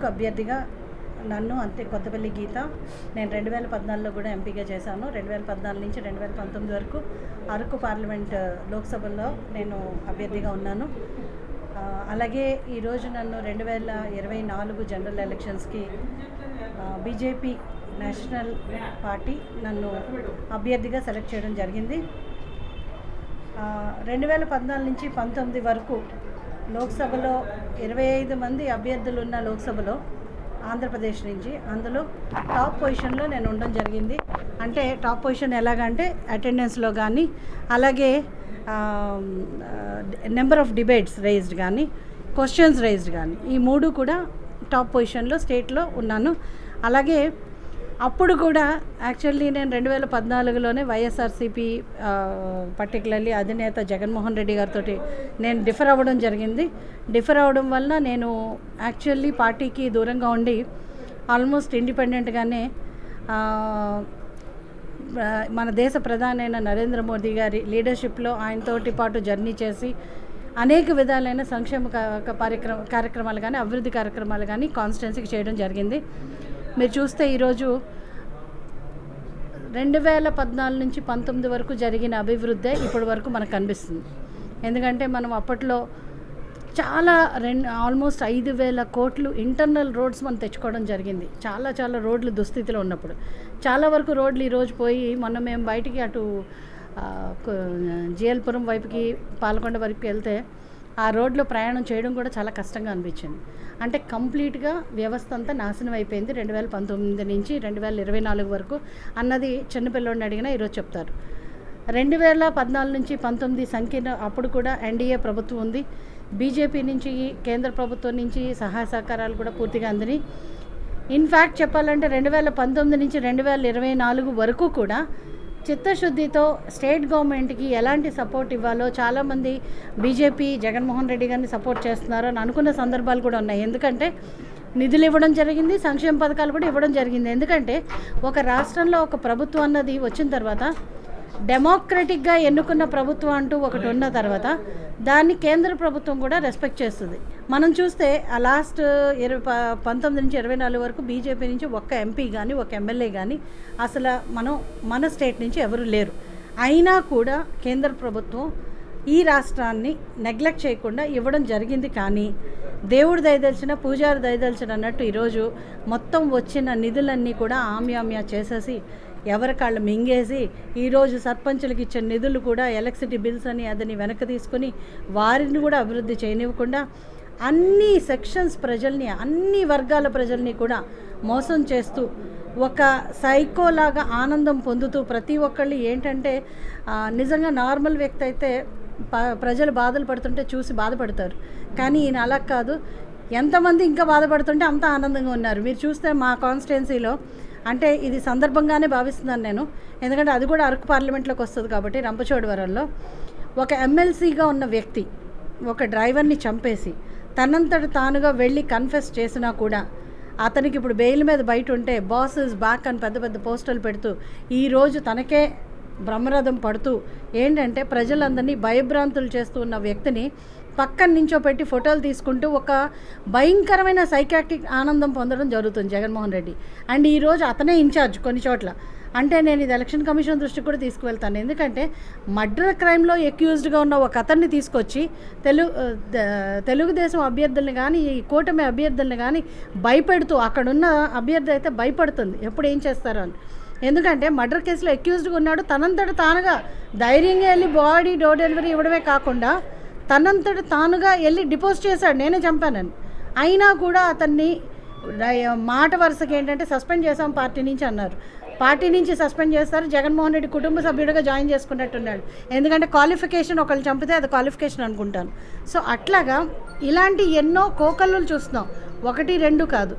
అరకు అభ్యర్థిగా నన్ను అంతే కొత్తపల్లి గీత. నేను రెండు వేల పద్నాలుగులో కూడా ఎంపీగా చేశాను. రెండు వేల పద్నాలుగు నుంచి రెండు వేల పంతొమ్మిది వరకు అరకు పార్లమెంట్ లోక్సభలో నేను అభ్యర్థిగా ఉన్నాను. అలాగే ఈరోజు నన్ను రెండు వేల ఇరవై నాలుగు జనరల్ ఎలక్షన్స్కి బీజేపీ నేషనల్ పార్టీ నన్ను అభ్యర్థిగా సెలెక్ట్ చేయడం జరిగింది. రెండు వేల పద్నాలుగు నుంచి పంతొమ్మిది వరకు లోక్సభలో ఇరవై ఐదు మంది అభ్యర్థులు ఉన్న లోక్సభలో ఆంధ్రప్రదేశ్ నుంచి అందులో టాప్ పొజిషన్లో నేను ఉండడం జరిగింది. అంటే టాప్ పొజిషన్ ఎలాగంటే అటెండెన్స్లో కానీ అలాగే నెంబర్ ఆఫ్ డిబేట్స్ రైజ్డ్ కానీ క్వశ్చన్స్ రైజ్డ్ కానీ ఈ మూడు కూడా టాప్ పొజిషన్లో స్టేట్లో ఉన్నాను. అలాగే అప్పుడు కూడా యాక్చువల్లీ నేను రెండు వేల పద్నాలుగులోనే వైఎస్ఆర్సీపీ పర్టికులర్లీ అధినేత జగన్మోహన్ రెడ్డి గారితో నేను డిఫర్ అవ్వడం జరిగింది. డిఫర్ అవ్వడం వల్ల నేను యాక్చువల్లీ పార్టీకి దూరంగా ఉండి ఆల్మోస్ట్ ఇండిపెండెంట్గానే మన దేశ ప్రధానైన నరేంద్ర మోదీ గారి లీడర్షిప్లో ఆయనతోటి పాటు జర్నీ చేసి అనేక విధాలైన సంక్షేమ కార్యక్రమ కార్యక్రమాలు కానీ అభివృద్ధి కార్యక్రమాలు కానీ కాన్స్టిట్యున్సీకి చేయడం జరిగింది. మీరు చూస్తే ఈరోజు రెండు వేల పద్నాలుగు నుంచి పంతొమ్మిది వరకు జరిగిన అభివృద్ధే ఇప్పటి వరకు మనకు కనిపిస్తుంది. ఎందుకంటే మనం అప్పట్లో చాలా రెండు ఆల్మోస్ట్ ఐదు వేల కోట్లు ఇంటర్నల్ రోడ్స్ మనం తెచ్చుకోవడం జరిగింది. చాలా చాలా రోడ్లు దుస్థితిలో ఉన్నప్పుడు. చాలా వరకు రోడ్లు ఈరోజు పోయి మొన్న మేము బయటికి అటు జిఎల్పురం వైపుకి పాలకొండ వైపుకి వెళ్తే ఆ రోడ్లో ప్రయాణం చేయడం కూడా చాలా కష్టంగా అనిపించింది. అంటే కంప్లీట్గా వ్యవస్థ అంతా నాశనం అయిపోయింది. రెండు వేల పంతొమ్మిది నుంచి రెండు వేల ఇరవై నాలుగు వరకు అన్నది చిన్నపిల్లోడిని అడిగినా ఈరోజు చెప్తారు. రెండు వేల పద్నాలుగు నుంచి పంతొమ్మిది సంఖ్య అప్పుడు కూడా ఎన్డీఏ ప్రభుత్వం ఉంది. బీజేపీ నుంచి కేంద్ర ప్రభుత్వం నుంచి సహాయ సహకారాలు కూడా పూర్తిగా అందిని. ఇన్ఫ్యాక్ట్ చెప్పాలంటే రెండు వేల పంతొమ్మిది నుంచి రెండు వేల ఇరవై నాలుగు వరకు కూడా చిత్తశుద్ధితో స్టేట్ గవర్నమెంట్కి ఎలాంటి సపోర్ట్ ఇవ్వాలో చాలామంది బీజేపీ జగన్మోహన్ రెడ్డి గారిని సపోర్ట్ చేస్తున్నారు అని అనుకున్న సందర్భాలు కూడా ఉన్నాయి. ఎందుకంటే నిధులు ఇవ్వడం జరిగింది సంక్షేమ పథకాలు కూడా ఇవ్వడం జరిగింది. ఎందుకంటే ఒక రాష్ట్రంలో ఒక ప్రభుత్వం అన్నది వచ్చిన తర్వాత డెమోక్రటిక్గా ఎన్నుకున్న ప్రభుత్వం అంటూ ఒకటి ఉన్న తర్వాత దాన్ని కేంద్ర ప్రభుత్వం కూడా రెస్పెక్ట్ చేస్తుంది. మనం చూస్తే ఆ లాస్ట్ ఇరవై పంతొమ్మిది నుంచి ఇరవై నాలుగు వరకు బీజేపీ నుంచి ఒక్క ఎంపీ కానీ ఒక ఎమ్మెల్యే కానీ అసలు మనం మన స్టేట్ నుంచి ఎవరు లేరు. అయినా కూడా కేంద్ర ప్రభుత్వం ఈ రాష్ట్రాన్ని నెగ్లెక్ట్ చేయకుండా ఇవ్వడం జరిగింది కానీ దేవుడు దయదలిచిన పూజారి దయదలిచిన అన్నట్టు ఈరోజు మొత్తం వచ్చిన నిధులన్నీ కూడా ఆమ్యామ్యా చేసేసి ఎవరికాళ్ళు మింగేసి ఈరోజు సర్పంచులకు ఇచ్చిన నిధులు కూడా ఎలక్ట్రిసిటీ బిల్స్ అని అదని వెనక్కి తీసుకొని వారిని కూడా అభివృద్ధి చేయనివ్వకుండా అన్ని సెక్షన్స్ ప్రజల్ని అన్ని వర్గాల ప్రజల్ని కూడా మోసం చేస్తూ ఒక సైకోలాగా ఆనందం పొందుతూ ప్రతి ఒక్కళ్ళు ఏంటంటే నిజంగా నార్మల్ వ్యక్తి అయితే ప- ప్రజలు బాధలు పడుతుంటే చూసి బాధపడతారు. కానీ ఈయన అలా కాదు. ఎంతమంది ఇంకా బాధపడుతుంటే అంత ఆనందంగా ఉన్నారు. మీరు చూస్తే మా కాన్స్టిట్యున్సీలో అంటే ఇది సందర్భంగానే భావిస్తున్నాను నేను. ఎందుకంటే అది కూడా అరకు పార్లమెంట్లోకి వస్తుంది కాబట్టి రంపచోడవరంలో ఒక ఎమ్మెల్సీగా ఉన్న వ్యక్తి ఒక డ్రైవర్ని చంపేసి తనంతట తానుగా వెళ్ళి కన్ఫెస్ చేసినా కూడా అతనికి ఇప్పుడు బెయిల్ మీద బయట ఉంటే బాసెస్ బ్యాక్ అని పెద్ద పెద్ద పోస్టర్లు పెడుతూ ఈరోజు తనకే బ్రహ్మరథం పడుతూ ఏంటంటే ప్రజలందరినీ భయభ్రాంతులు చేస్తూ ఉన్న వ్యక్తిని పక్కన నించోపెట్టి ఫోటోలు తీసుకుంటూ ఒక భయంకరమైన సైకాట్రిక్ ఆనందం పొందడం జరుగుతుంది జగన్మోహన్ రెడ్డి. అండ్ ఈరోజు అతనే ఇన్ఛార్జ్ కొన్ని చోట్ల. అంటే నేను ఇది ఎలక్షన్ కమిషన్ దృష్టికి కూడా తీసుకువెళ్తాను. ఎందుకంటే మర్డర్ క్రైమ్లో ఎక్యూజ్డ్గా ఉన్న ఒక అతన్ని తీసుకొచ్చి తెలుగు తెలుగుదేశం అభ్యర్థుల్ని కానీ ఈ కూటమి అభ్యర్థుల్ని కానీ భయపెడుతూ అక్కడున్న అభ్యర్థి అయితే భయపడుతుంది. ఎప్పుడు ఏం చేస్తారో అని. ఎందుకంటే మర్డర్ కేసులో ఎక్యూజ్డ్గా ఉన్నాడు. తనంతట తానుగా ధైర్యంగా వెళ్ళి బాడీ డోర్ డెలివరీ ఇవ్వడమే కాకుండా తనంతట తానుగా వెళ్ళి డిపోజ్ చేశాడు నేనే చంపానని. అయినా కూడా అతన్ని మాట వరుసకి ఏంటంటే సస్పెండ్ చేసాం పార్టీ నుంచి అన్నారు. పార్టీ నుంచి సస్పెండ్ చేస్తారు జగన్మోహన్ రెడ్డి కుటుంబ సభ్యుడిగా జాయిన్ చేసుకున్నట్టున్నాడు. ఎందుకంటే క్వాలిఫికేషన్ ఒకళ్ళు చంపితే అది క్వాలిఫికేషన్ అనుకుంటాను. సో అట్లాగా ఇలాంటి ఎన్నో కోకళ్ళు చూస్తున్నాం. ఒకటి రెండు కాదు.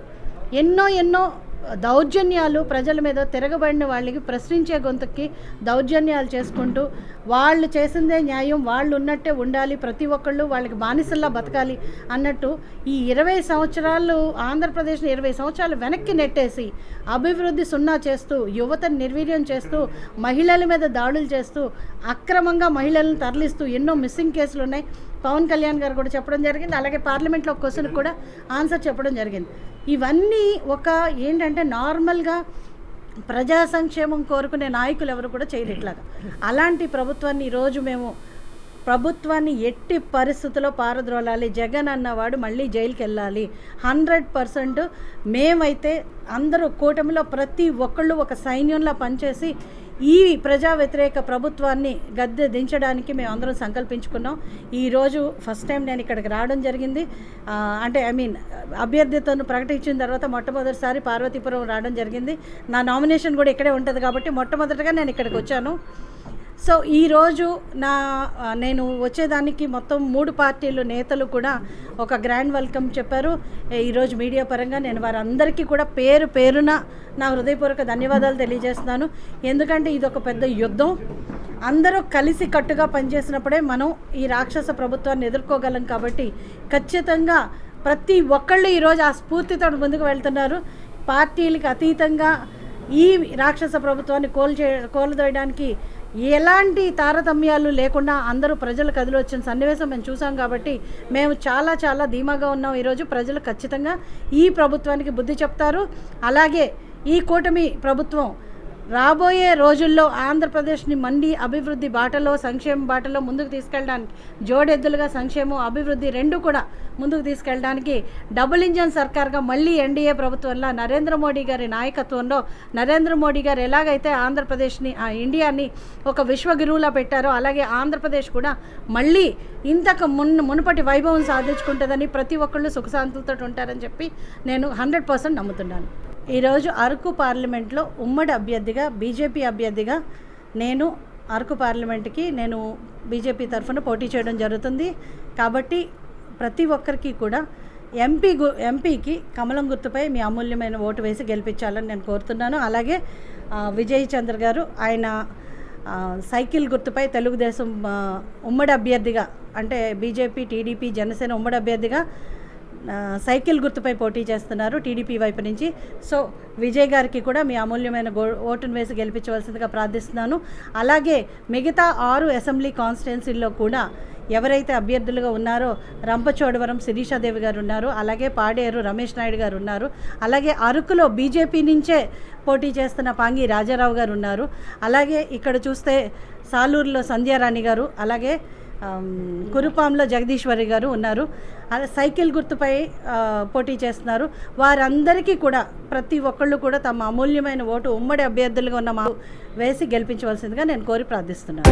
ఎన్నో ఎన్నో దౌర్జన్యాలు ప్రజల మీద తిరగబడిన వాళ్ళకి ప్రశ్నించే గొంతుకి దౌర్జన్యాలు చేసుకుంటూ వాళ్ళు చేసిందే న్యాయం వాళ్ళు ఉన్నట్టే ఉండాలి ప్రతి ఒక్కళ్ళు వాళ్ళకి బానిసల్లా బతకాలి అన్నట్టు ఈ ఇరవై సంవత్సరాలు ఆంధ్రప్రదేశ్ని ఇరవై సంవత్సరాలు వెనక్కి నెట్టేసి అభివృద్ధి సున్నా చేస్తూ యువతను నిర్వీర్యం చేస్తూ మహిళల మీద దాడులు చేస్తూ అక్రమంగా మహిళలను తరలిస్తూ ఎన్నో మిస్సింగ్ కేసులు ఉన్నాయి. పవన్ కళ్యాణ్ గారు కూడా చెప్పడం జరిగింది. అలాగే పార్లమెంట్లో ఒక క్వశ్చన్ కూడా ఆన్సర్ చెప్పడం జరిగింది. ఇవన్నీ ఒక ఏంటంటే నార్మల్గా ప్రజా సంక్షేమం కోరుకునే నాయకులు ఎవరు కూడా చేయరు ఇట్లాగా. అలాంటి ప్రభుత్వాన్ని ఈరోజు మేము ప్రభుత్వాన్ని ఎట్టి పరిస్థితుల్లో పారద్రోలాలి. జగన్ అన్నవాడు మళ్ళీ జైలుకి వెళ్ళాలి హండ్రెడ్ పర్సెంట్ మేమైతే అందరూ కూటమిలో ప్రతి ఒక్కళ్ళు ఒక సైన్యంలా పనిచేసి ఈ ప్రజా వ్యతిరేక ప్రభుత్వాన్ని గద్దె దించడానికి మేము అందరం సంకల్పించుకున్నాం. ఈరోజు ఫస్ట్ టైం నేను ఇక్కడికి రావడం జరిగింది. అంటే ఐ మీన్ అభ్యర్థితను ప్రకటించిన తర్వాత మొట్టమొదటిసారి పార్వతీపురం రావడం జరిగింది. నా నామినేషన్ కూడా ఇక్కడే ఉంటుంది కాబట్టి మొట్టమొదటిగా నేను ఇక్కడికి వచ్చాను. సో ఈరోజు నా నేను వచ్చేదానికి మొత్తం మూడు పార్టీలు నేతలు కూడా ఒక గ్రాండ్ వెల్కమ్ చెప్పారు. ఈరోజు మీడియా పరంగా నేను వారందరికీ కూడా పేరు పేరున నా హృదయపూర్వక ధన్యవాదాలు తెలియజేస్తున్నాను. ఎందుకంటే ఇది ఒక పెద్ద యుద్ధం. అందరూ కలిసి కట్టుగా పనిచేసినప్పుడే మనం ఈ రాక్షస ప్రభుత్వాన్ని ఎదుర్కోగలం కాబట్టి ఖచ్చితంగా ప్రతి ఒక్కళ్ళు ఈరోజు ఆ స్ఫూర్తితో ముందుకు వెళ్తున్నారు. పార్టీలకు అతీతంగా ఈ రాక్షస ప్రభుత్వాన్ని కోల్చే కోలుదోయడానికి ఎలాంటి తారతమ్యాలు లేకుండా అందరూ ప్రజలు కదిలి వచ్చిన సన్నివేశం మేము చూసాం కాబట్టి మేము చాలా చాలా ధీమాగా ఉన్నాం ఈరోజు. ప్రజలు ఖచ్చితంగా ఈ ప్రభుత్వానికి బుద్ధి చెప్తారు. అలాగే ఈ కూటమి ప్రభుత్వం రాబోయే రోజుల్లో ఆంధ్రప్రదేశ్ని మండి అభివృద్ధి బాటలో సంక్షేమ బాటలో ముందుకు తీసుకెళ్ళడానికి జోడెద్దులుగా సంక్షేమం అభివృద్ధి రెండు కూడా ముందుకు తీసుకెళ్ళడానికి డబుల్ ఇంజన్ సర్కార్గా మళ్ళీ ఎన్డీఏ ప్రభుత్వంలో నరేంద్ర మోడీ గారి నాయకత్వంలో నరేంద్ర మోడీ గారు ఎలాగైతే ఆంధ్రప్రదేశ్ని ఆ ఇండియాని ఒక విశ్వగురువులా పెట్టారో అలాగే ఆంధ్రప్రదేశ్ కూడా మళ్ళీ ఇంతకు మున్ మునుపటి వైభవం సాధించుకుంటుందని ప్రతి ఒక్కళ్ళు సుఖశాంతులతో ఉంటారని చెప్పి నేను హండ్రెడ్ పర్సెంట్ నమ్ముతున్నాను. ఈరోజు అరకు పార్లమెంట్లో ఉమ్మడి అభ్యర్థిగా బీజేపీ అభ్యర్థిగా నేను అరకు పార్లమెంట్కి నేను బీజేపీ తరఫున పోటీ చేయడం జరుగుతుంది. కాబట్టి ప్రతి ఒక్కరికి కూడా ఎంపీ గు ఎంపీకి కమలం గుర్తుపై మీ అమూల్యమైన ఓటు వేసి గెలిపించాలని నేను కోరుతున్నాను. అలాగే విజయ్ చంద్ర గారు ఆయన సైకిల్ గుర్తుపై తెలుగుదేశం ఉమ్మడి అభ్యర్థిగా అంటే బీజేపీ టీడీపీ జనసేన ఉమ్మడి అభ్యర్థిగా సైకిల్ గుర్తుపై పోటీ చేస్తున్నారు టీడీపీ వైపు నుంచి. సో విజయ్ గారికి కూడా మీ అమూల్యమైన గో ఓటును వేసి గెలిపించవలసిందిగా ప్రార్థిస్తున్నాను. అలాగే మిగతా ఆరు అసెంబ్లీ కాన్స్టిట్యున్సీల్లో కూడా ఎవరైతే అభ్యర్థులుగా ఉన్నారో రంపచోడవరం శిరీషాదేవి గారు ఉన్నారు. అలాగే పాడేరు రమేష్ నాయుడు గారు ఉన్నారు. అలాగే అరకులో బీజేపీ నుంచే పోటీ చేస్తున్న పాంగి రాజారావు గారు ఉన్నారు. అలాగే ఇక్కడ చూస్తే సాలూరులో సంధ్యారాణి గారు అలాగే కురుపాంలో జగదీశ్వరి గారు ఉన్నారు. అలా సైకిల్ గుర్తుపై పోటీ చేస్తున్నారు. వారందరికీ కూడా ప్రతి ఒక్కళ్ళు కూడా తమ అమూల్యమైన ఓటు ఉమ్మడి అభ్యర్థులుగా ఉన్న మా వేసి గెలిపించవలసిందిగా నేను కోరి ప్రార్థిస్తున్నాను.